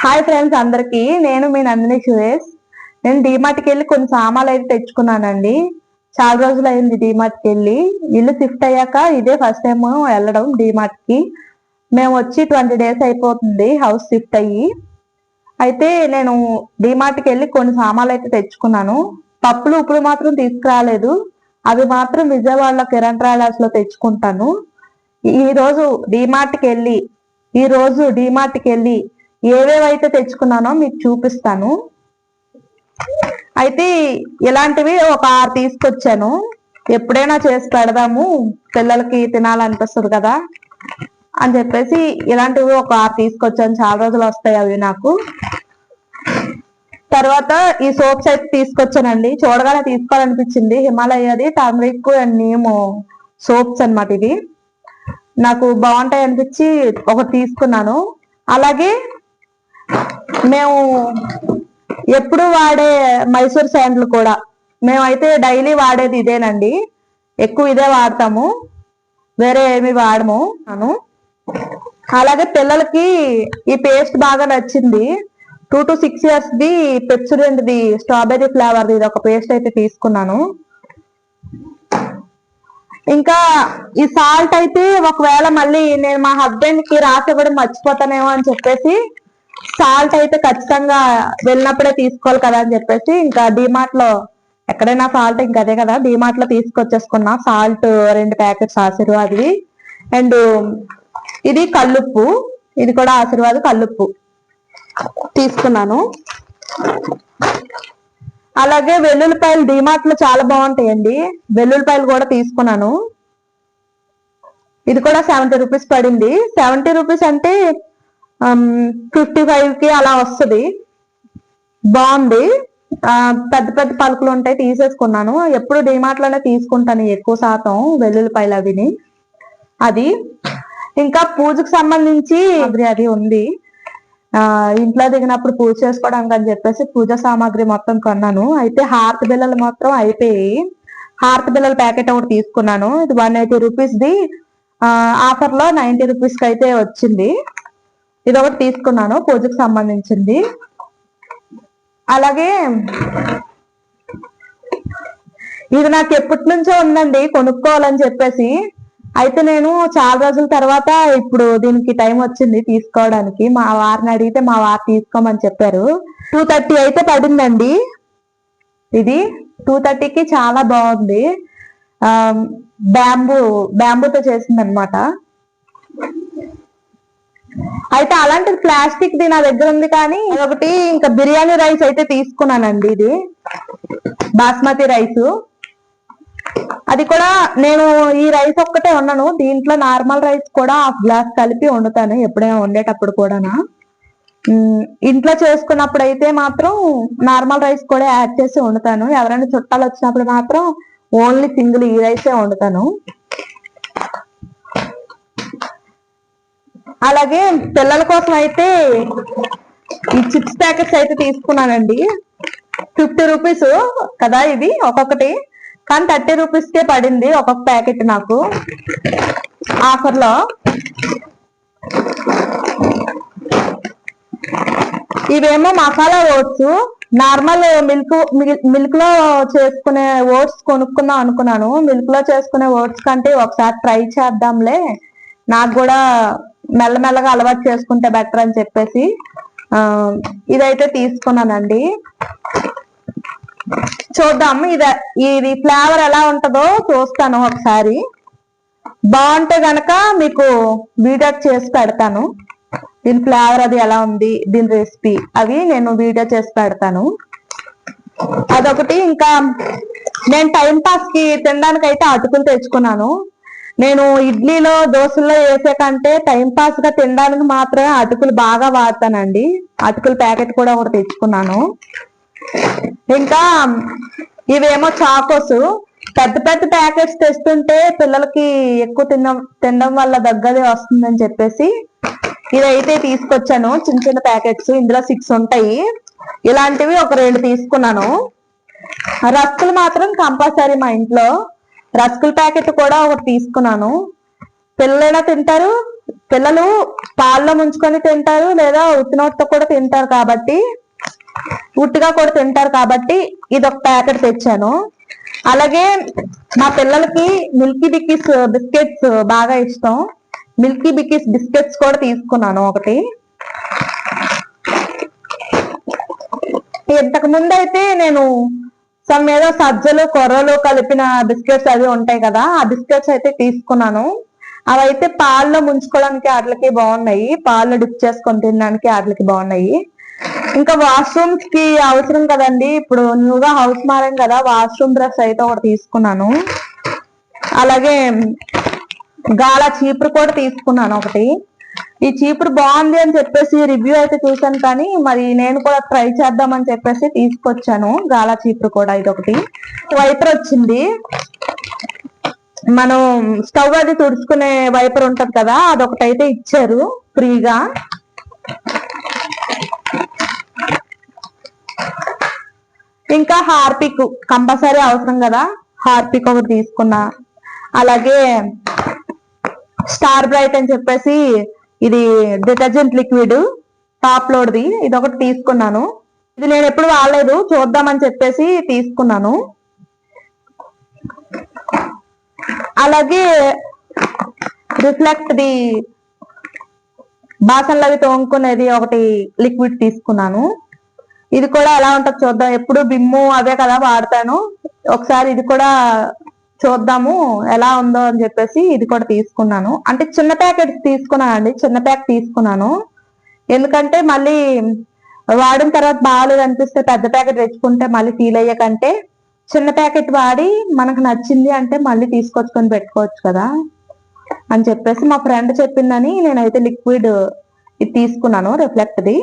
Hi friends అందరికి. నేను మీ నందిని సురేష్. నేను డిమార్ట్కి వెళ్ళి కొన్ని సామాన్లు అయితే తెచ్చుకున్నానండి. చాలా రోజులు అయింది డిమార్ట్కి వెళ్ళి. ఇల్లు షిఫ్ట్ అయ్యాక ఇదే ఫస్ట్ టైం వెళ్ళడం డిమార్ట్కి మేము వచ్చి ట్వంటీ డేస్ అయిపోతుంది హౌస్ షిఫ్ట్ అయ్యి. అయితే నేను డిమార్ట్కి వెళ్ళి కొన్ని సామాన్లు అయితే తెచ్చుకున్నాను. పప్పులు ఉప్పులు మాత్రం తీసుకురాలేదు. అవి మాత్రం విజయవాడలో కిరణ్ ట్రావెలర్స్లో తెచ్చుకుంటాను. ఈ రోజు డిమార్ట్కి వెళ్ళి ఈ రోజు డిమార్ట్కి వెళ్ళి ఏవేవైతే తెచ్చుకున్నానో మీకు చూపిస్తాను. అయితే ఇలాంటివి ఒక ఆరు తీసుకొచ్చాను. ఎప్పుడైనా చేసి పెడదాము. పిల్లలకి తినాలనిపిస్తుంది కదా అని చెప్పేసి ఇలాంటివి ఒక ఆరు తీసుకొచ్చాను. చాలా రోజులు వస్తాయి అవి నాకు. తర్వాత ఈ సోప్స్ అయితే తీసుకొచ్చానండి. చూడగానే తీసుకోవాలనిపించింది. హిమాలయది టర్మరిక్ అండ్ నీమ్ సోప్స్ అన్నమాట ఇవి. నాకు బాగుంటాయి అనిపించి ఒకటి తీసుకున్నాను. అలాగే మేము ఎప్పుడు వాడే మైసూర్ శాండ్లు కూడా. మేమైతే డైలీ వాడేది ఇదేనండి. ఎక్కువ ఇదే వాడతాము. వేరే ఏమి వాడము అను అలాగే పిల్లలకి ఈ పేస్ట్ బాగా నచ్చింది. Two to six years the పెప్సుడెంట్ది strawberry flavour ఇది ఒక పేస్ట్ అయితే తీసుకున్నాను. ఇంకా ఈ సాల్ట్ అయితే ఒకవేళ మళ్ళీ నేను మా హస్బెండ్కి రాసి ఇవ్వడం మర్చిపోతానేమో అని చెప్పేసి సాల్ట్ అయితే ఖచ్చితంగా వెళ్ళినప్పుడే తీసుకోవాలి కదా అని చెప్పేసి ఇంకా డిమార్ట్లో ఎక్కడైనా సాల్ట్ ఇంకా అదే కదా డిమార్ట్లో తీసుకొచ్చేసుకున్నా. సాల్ట్ రెండు ప్యాకెట్స్ ఆశీర్వాది అండ్ ఇది కల్లుప్పు. ఇది కూడా ఆశీర్వాద్ కల్లుప్పు. తీసుకున్నాను. అలాగే వెల్లుల్లిపాయలు డిమార్ట్లో చాలా బాగుంటాయండి. వెల్లుల్లిపాయలు కూడా తీసుకున్నాను. ఇది కూడా సెవెంటీ రూపీస్ పడింది. సెవెంటీ రూపీస్ అంటే ఫిఫ్టీ ఫైవ్కి అలా వస్తుంది. బాగుంది. పెద్ద పెద్ద పలుకులు ఉంటాయి తీసేసుకున్నాను. ఎప్పుడు డిమార్ట్లోనే తీసుకుంటాను ఎక్కువ శాతం వెల్లుల్లిపాయలు అవిని. అది. ఇంకా పూజకు సంబంధించి అది ఉంది. ఆ ఇంట్లో దిగినప్పుడు పూజ చేసుకోవడానికి అని చెప్పేసి పూజ సామాగ్రి మొత్తం కొన్నాను. అయితే హార్త్ బిల్లలు మొత్తం అయిపోయి హార్త్ బిల్లల ప్యాకెట్ ఒకటి తీసుకున్నాను. ఇది వన్ ఎయిటీ రూపీస్ ది ఆఫర్లో నైన్టీ రూపీస్కి అయితే వచ్చింది. ఇది ఒకటి తీసుకున్నాను పూజకు సంబంధించింది. అలాగే ఇది నాకు ఎప్పటి నుంచో ఉందండి కొనుక్కోవాలని చెప్పేసి. అయితే నేను చాలా రోజుల తర్వాత ఇప్పుడు దీనికి టైం వచ్చింది తీసుకోవడానికి. మా వారిని అడిగితే మా వారు తీసుకోమని చెప్పారు. టూ థర్టీ అయితే పడిందండి. ఇది టూ థర్టీకి చాలా బాగుంది. బ్యాంబూ బ్యాంబూతో చేసింది అనమాట అయితే అలాంటిది ప్లాస్టిక్ ది నా దగ్గర ఉంది కానీ ఒకటి ఇంకా బిర్యానీ రైస్ అయితే తీసుకున్నానండి ఇది. బాస్మతి రైస్. అది కూడా నేను ఈ రైస్ ఒక్కటే ఉన్నాను దీంట్లో నార్మల్ రైస్ కూడా హాఫ్ గ్లాస్ కలిపి వండుతాను ఎప్పుడైనా వండేటప్పుడు కూడానా. ఇంట్లో చేసుకున్నప్పుడు అయితే మాత్రం నార్మల్ రైస్ కూడా యాడ్ చేసి వండుతాను. ఎవరైనా చుట్టాలు వచ్చినప్పుడు మాత్రం ఓన్లీ సింగిల్ ఈ రైసే వండుతాను. అలాగే పిల్లల కోసం అయితే ఈ చిప్స్ ప్యాకెట్స్ అయితే తీసుకున్నానండి. ఫిఫ్టీ రూపీస్ కదా ఇది ఒక్కొక్కటి. కానీ థర్టీ రూపీస్ కే పడింది ఒక్కొక్క ప్యాకెట్ నాకు. ఆఫర్లో. ఇవేమో మసాలా ఓట్స్. నార్మల్ మిల్క్ మిల్క్లో చేసుకునే ఓట్స్ కొనుక్కుందాం అనుకున్నాను. మిల్క్లో చేసుకునే ఓట్స్ కంటే ఒకసారి ట్రై చేద్దాంలే. నాకు కూడా మెల్లమెల్లగా అలవాటు చేసుకుంటే బెటర్ అని చెప్పేసి ఇదైతే తీసుకున్నానండి. చూద్దాం ఇది ఇది ఫ్లేవర్ ఎలా ఉంటుందో చూస్తాను ఒకసారి. బాగుంటే గనక మీకు వీడియో చేసి పెడతాను. దీని ఫ్లేవర్ అది ఎలా ఉంది దీని రెసిపీ అవి నేను వీడియో చేసి పెడతాను. అదొకటి ఇంకా నేను టైం పాస్కి తినడానికి అయితే అటుకులు తెచ్చుకున్నాను. నేను ఇడ్లీలో దోశల్లో వేసే కంటే టైం పాస్గా తినడానికి మాత్రమే అటుకులు బాగా వాడతానండి. అటుకుల ప్యాకెట్ కూడా ఒకటి తెచ్చుకున్నాను. ఇంకా ఇవేమో చాకోస్. పెద్ద పెద్ద ప్యాకెట్స్ తెస్తుంటే పిల్లలకి ఎక్కువ తినడం తినడం వల్ల దగ్గరే వస్తుందని చెప్పేసి ఇదైతే తీసుకొచ్చాను. చిన్న చిన్న ప్యాకెట్స్. ఇందులో సిక్స్ ఉంటాయి. ఇలాంటివి ఒక రెండు తీసుకున్నాను. రస్కులు మాత్రం కంపల్సరీ మా ఇంట్లో. రస్కుల ప్యాకెట్ కూడా ఒకటి తీసుకున్నాను. పిల్లలైనా తింటారు. పిల్లలు పాల్లో ముంచుకొని తింటారు లేదా ఉత్తినోటితో కూడా తింటారు కాబట్టి ఉట్టిగా కూడా తింటారు కాబట్టి ఇది ఒక ప్యాకెట్ తెచ్చాను. అలాగే మా పిల్లలకి Milky Bikis uh, biscuits uh, బాగా ఇష్టం. మిల్కీ బిక్కీస్ బిస్కెట్స్ కూడా తీసుకున్నాను ఒకటి. ఇంతకు ముందు అయితే నేను సమ్ ఏదో సజ్జలు కొర్రలు కలిపిన బిస్కెట్స్ అవి ఉంటాయి కదా ఆ బిస్కెట్స్ అయితే తీసుకున్నాను. అవి అయితే పాల్లో ముంచుకోవడానికి వాటికి బాగున్నాయి. పాల్లో డిప్ చేసుకొని తినడానికి వాటికి బాగున్నాయి. ఇంకా వాష్రూమ్స్కి అవసరం కదండి. ఇప్పుడు న్యూగా హౌస్ మారాం కదా వాష్రూమ్ బ్రష్ అయితే ఒకటి తీసుకున్నాను. అలాగే గాల చీపురు కూడా తీసుకున్నాను ఒకటి. ఈ చీపురు బాగుంది అని చెప్పేసి రివ్యూ అయితే చూసాను కానీ మరి నేను కూడా ట్రై చేద్దామని చెప్పేసి తీసుకొచ్చాను. గాలా చీపురు కూడా ఇది ఒకటి వైపర్ వచ్చింది. మనం స్టవ్ అది తుడుచుకునే వైపర్ ఉంటది కదా అదొకటి అయితే ఇచ్చారు ఫ్రీగా. ఇంకా హార్పిక్ కంపల్సరీ అవసరం కదా. హార్పిక్ ఒకటి తీసుకున్నా. అలాగే స్టార్ బ్రైట్ అని చెప్పేసి ఇది డిటర్జెంట్ లిక్విడ్ టాప్ లోడ్ది. ఇది ఒకటి తీసుకున్నాను. ఇది నేను ఎప్పుడు వాడలేదు. చూద్దామని చెప్పేసి తీసుకున్నాను. అలాగే రిఫ్లెక్ట్ ది బాసన్లు అవి తోముకునేది ఒకటి లిక్విడ్ తీసుకున్నాను. ఇది కూడా ఎలా ఉంటుంది చూద్దాం. ఎప్పుడు బిమ్ము అవే కదా వాడతాను. ఒకసారి ఇది కూడా చూద్దాము ఎలా ఉందో అని చెప్పేసి ఇది కూడా తీసుకున్నాను. అంటే చిన్న ప్యాకెట్ తీసుకున్నాను అండి చిన్న ప్యాక్ తీసుకున్నాను. ఎందుకంటే మళ్ళీ వాడిన తర్వాత బాగాలేదు అనిపిస్తే పెద్ద ప్యాకెట్ తెచ్చుకుంటే మళ్ళీ ఫీల్ అయ్యే కంటే చిన్న ప్యాకెట్ వాడి మనకు నచ్చింది అంటే మళ్ళీ తీసుకొచ్చుకొని పెట్టుకోవచ్చు కదా అని చెప్పేసి మా ఫ్రెండ్ చెప్పిందని నేనైతే లిక్విడ్ ఇది తీసుకున్నాను రిఫ్లెక్ట్ది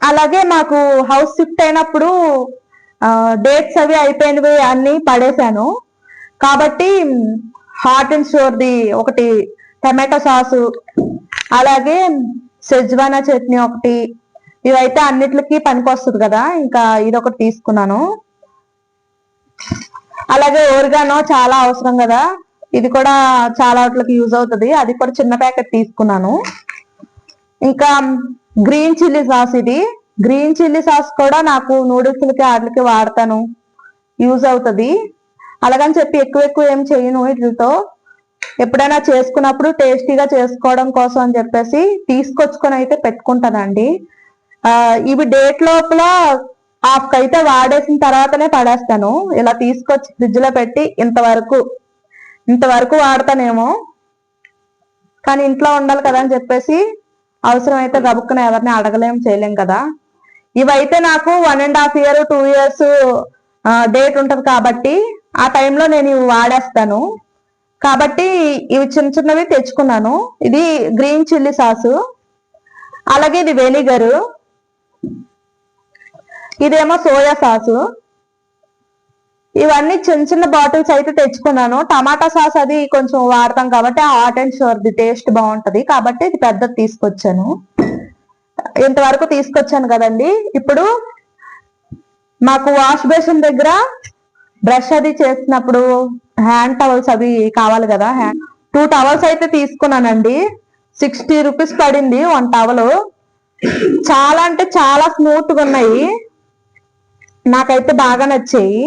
అలాగే మాకు హౌస్ షిఫ్ట్ అయినప్పుడు డేట్స్ అవి అయిపోయినవి అన్ని పడేశాను. కాబట్టి హాట్ అండ్ స్టోర్ది ఒకటి టమాటో సాసు అలాగే సెజ్వానా చట్నీ ఒకటి ఇవైతే అన్నిటికి పనికొస్తుంది కదా ఇంకా ఇది ఒకటి తీసుకున్నాను. అలాగే ఓరిగానో చాలా అవసరం కదా ఇది కూడా చాలా వాటికి యూజ్ అవుతుంది అది కూడా చిన్న ప్యాకెట్ తీసుకున్నాను. ఇంకా గ్రీన్ చిల్లీ సాస్ ఇది గ్రీన్ చిల్లీ సాస్ కూడా నాకు నూడిల్స్లకి వాటికి వాడతాను. యూజ్ అవుతుంది. అలాగని చెప్పి ఎక్కువ ఎక్కువ ఏం చేయను వీటితో ఎప్పుడైనా చేసుకున్నప్పుడు టేస్టీగా చేసుకోవడం కోసం అని చెప్పేసి తీసుకొచ్చుకొని అయితే పెట్టుకుంటానండి. ఆ, ఇవి డేట్ లోపల హాఫ్ అయితే వాడేసిన తర్వాతనే పడేస్తాను. ఇలా తీసుకొచ్చి ఫ్రిడ్జ్లో పెట్టి ఇంతవరకు ఇంతవరకు వాడతానేమో. కానీ ఇంట్లో ఉండాలి కదా అని చెప్పేసి అవసరం అయితే గబుక్కున ఎవరిని అడగలేం చేయలేం కదా. ఇవైతే నాకు one and half year two years date ఉంటది కాబట్టి ఆ టైంలో నేను ఇవి వాడేస్తాను. కాబట్టి ఇవి చిన్న చిన్నవి తెచ్చుకున్నాను. ఇది గ్రీన్ చిల్లీ సాసు అలాగే ఇది వెనిగర్ ఇదేమో సోయా సాసు ఇవన్నీ చిన్న చిన్న బాటిల్స్ అయితే తెచ్చుకున్నాను. టమాటా సాస్ అది కొంచెం వాడతాం కాబట్టి hot and sour the taste బాగుంటది. కాబట్టి ఇది పెద్దది తీసుకొచ్చాను. ఇంతవరకు తీసుకొచ్చాను కదండి. ఇప్పుడు మాకు వాష్ బేసిన్ దగ్గర బ్రష్ అది చేసినప్పుడు హ్యాండ్ టవల్స్ అవి కావాలి కదా. హ్యాండ్ టూ టవల్స్ అయితే తీసుకున్నానండి. సిక్స్టీ రూపీస్ పడింది వన్ టవల్. చాలా అంటే చాలా స్మూత్గా ఉన్నాయి. నాకైతే బాగా నచ్చాయి.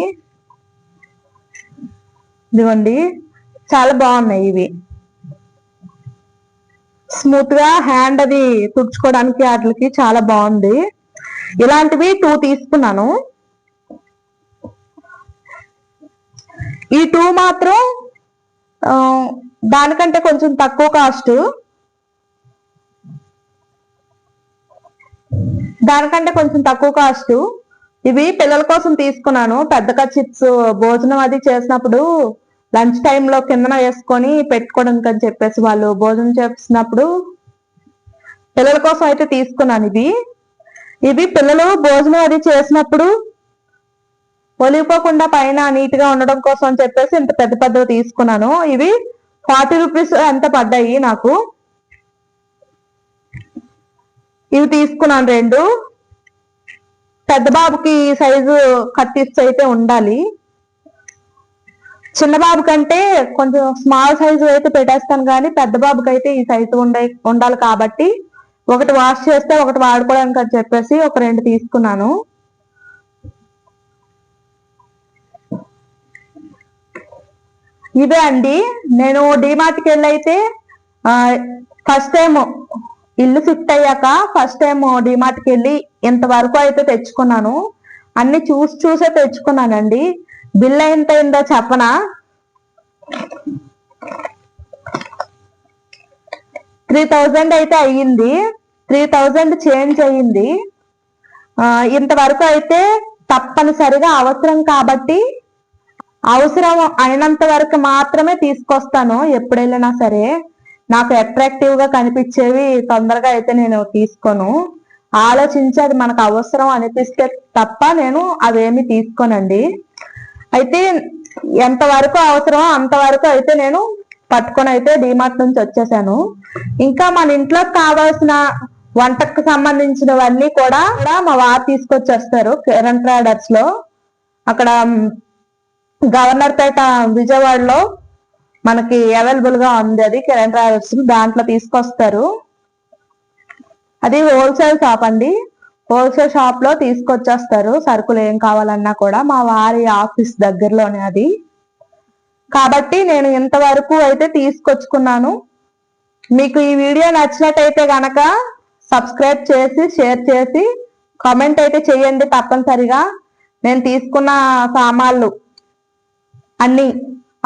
ఇదిగోండి. చాలా బాగున్నాయి ఇవి. స్మూత్గా హ్యాండ్ అది తుడుచుకోవడానికి వాటికి చాలా బాగుంది. ఇలాంటివి టూ తీసుకున్నాను. ఈ టూ మాత్రం దానికంటే కొంచెం తక్కువ కాస్ట్ దానికంటే కొంచెం తక్కువ కాస్ట్ ఇవి పిల్లల కోసం తీసుకున్నాను. పెద్దగా చిప్స్ భోజనం అది చేసినప్పుడు లంచ్ టైంలో కిందన వేసుకొని పెట్టుకోవడానికి అని చెప్పేసి వాళ్ళు భోజనం చేసినప్పుడు పిల్లల కోసం అయితే తీసుకున్నాను ఇది. ఇది పిల్లలు భోజనం అది చేసినప్పుడు ఒలిగిపోకుండా పైన నీట్గా ఉండడం కోసం అని చెప్పేసి ఇంత పెద్ద పెద్దవి తీసుకున్నాను. ఇవి ఫార్టీ రూపీస్ ఎంత పడ్డాయి నాకు? ఇవి తీసుకున్నాను రెండు. పెద్ద బాబుకి సైజు కట్టిస్ అయితే ఉండాలి. చిన్న బాబు కంటే కొంచెం స్మాల్ సైజు అయితే పెట్టేస్తాను కానీ పెద్ద బాబుకి అయితే ఈ సైజు ఉండే ఉండాలి కాబట్టి ఒకటి వాష్ చేస్తే ఒకటి వాడుకోవడానికి అని చెప్పేసి ఒక రెండు తీసుకున్నాను. ఇవే అండి. నేను డిమార్ట్కి వెళ్ళి అయితే ఫస్ట్ టైం ఇల్లు షిఫ్ట్ అయ్యాక ఫస్ట్ టైం డిమార్ట్కి వెళ్ళి ఇంతవరకు అయితే తెచ్చుకున్నాను. అన్ని చూసి చూసే తెచ్చుకున్నానండి. బిల్ ఎంత అయిందో చెప్పనా? త్రీ థౌజండ్ అయితే అయ్యింది. త్రీ థౌజండ్ చేంజ్ అయ్యింది. ఇంతవరకు అయితే తప్పనిసరిగా అవసరం కాబట్టి అవసరం అయినంత వరకు మాత్రమే తీసుకొస్తాను ఎప్పుడు వెళ్ళినా సరే. నాకు అట్రాక్టివ్గా కనిపించేవి తొందరగా అయితే నేను తీసుకోను. ఆలోచించి అది మనకు అవసరం అనిపిస్తే తప్ప నేను అవేమి తీసుకోనండి. అయితే ఎంతవరకు అవసరమో అంతవరకు అయితే నేను పట్టుకొని అయితే డిమార్ట్ నుంచి వచ్చేసాను. ఇంకా మన ఇంట్లో కావాల్సిన వంటకు సంబంధించినవన్నీ కూడా మా వారు తీసుకొచ్చేస్తారు కిరణ్ ట్రేడర్స్లో. అక్కడ గవర్నర్ పేట విజయవాడలో మనకి అవైలబుల్గా ఉంది అది కిరణ్ ట్రావెల్స్ దాంట్లో తీసుకొస్తారు. అది హోల్సేల్ షాప్ అండి. హోల్సేల్ షాప్లో తీసుకొచ్చేస్తారు. సరుకులు ఏం కావాలన్నా కూడా మా వారి ఆఫీస్ దగ్గరలోనే అది. కాబట్టి నేను ఇంతవరకు అయితే తీసుకొచ్చుకున్నాను. మీకు ఈ వీడియో నచ్చినట్టయితే గనక సబ్స్క్రైబ్ చేసి షేర్ చేసి కామెంట్ అయితే చేయండి తప్పనిసరిగా. నేను తీసుకున్న సామాన్లు అన్ని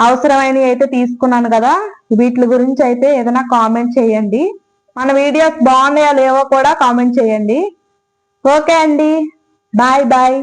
అవసరమైనవి అయితే తీసుకున్నాను కదా. వీటి గురించి అయితే ఏదైనా కామెంట్ చేయండి. మన వీడియోస్ బాగున్నాయో లేవో కూడా కామెంట్ చేయండి. ఓకే అండి బాయ్ బాయ్